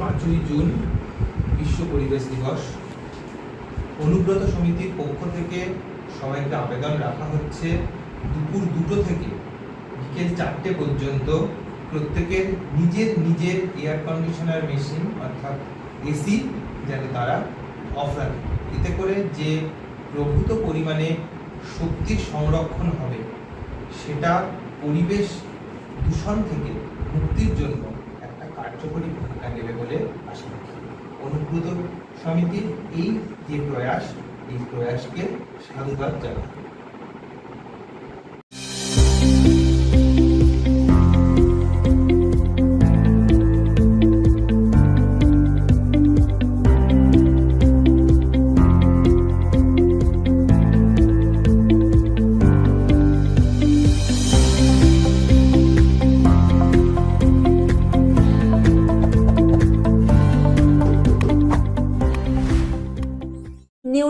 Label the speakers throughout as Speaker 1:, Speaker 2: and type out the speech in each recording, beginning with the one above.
Speaker 1: পাঁচই জুন বিশ্ব পরিবেশ দিবস। অনুব্রত সমিতির পক্ষ থেকে সবাইকে আবেদন রাখা হচ্ছে দুপুর দুটো থেকে বিকেল চারটে পর্যন্ত। প্রত্যেকের নিজের নিজের এয়ার কন্ডিশনার মেশিন অর্থাৎ এসি যেন তারা অফ রাখে। এতে করে যে প্রভূত পরিমাণে শক্তির সংরক্ষণ হবে, সেটা পরিবেশ দূষণ থেকে মুক্তির জন্য কার্যকরী ভূমিকা নেবে বলে আশা রাখি। অনুব্রত সমিতির এই যে প্রয়াস, এই প্রয়াসকে সাধুবাদ জানাই।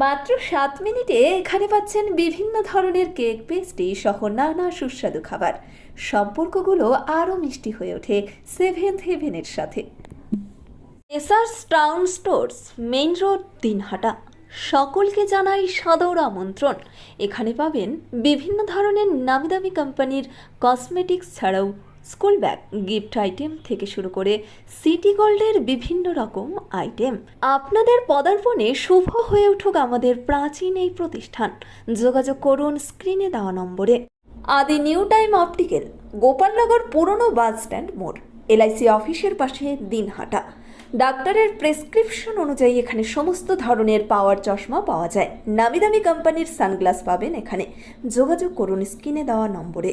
Speaker 2: মাত্র সাত মিনিটে এখানে পাচ্ছেন বিভিন্ন ধরনের কেক পেস্ট্রি সহ নানা সুস্বাদু খাবার। সম্পর্কগুলো আরও মিষ্টি হয়ে ওঠে সেভেন্থ হেভেনের সাথে। এসার্স town stores, main road Dinhata সকলকে জানাই সাদর আমন্ত্রণ। এখানে পাবেন বিভিন্ন ধরনের নামি দামি কোম্পানির কসমেটিক্স ছাড়াও স্কুল ব্যাগ, গিফট আইটেম থেকে শুরু করে সিটি গোল্ডের বিভিন্ন রকম আইটেম। আপনাদের পদার্পণে শুভ হয়ে উঠুক আমাদের প্রাচীন এই প্রতিষ্ঠান। যোগাযোগ করুন স্ক্রিনে দেওয়া নম্বরে। আদি নিউ টাইম অপটিক্যাল, গোপালনগর পুরনো বাস স্ট্যান্ড মোড়, এলআইসি অফিসের পাশে দিন দিনহাটা। ডাক্তারের প্রেসক্রিপশন অনুযায়ী এখানে সমস্ত ধরনের পাওয়ার চশমা পাওয়া যায়। নামি দামি কোম্পানির সানগ্লাস পাবেন এখানে। যোগাযোগ করুন স্ক্রিনে দেওয়া নম্বরে।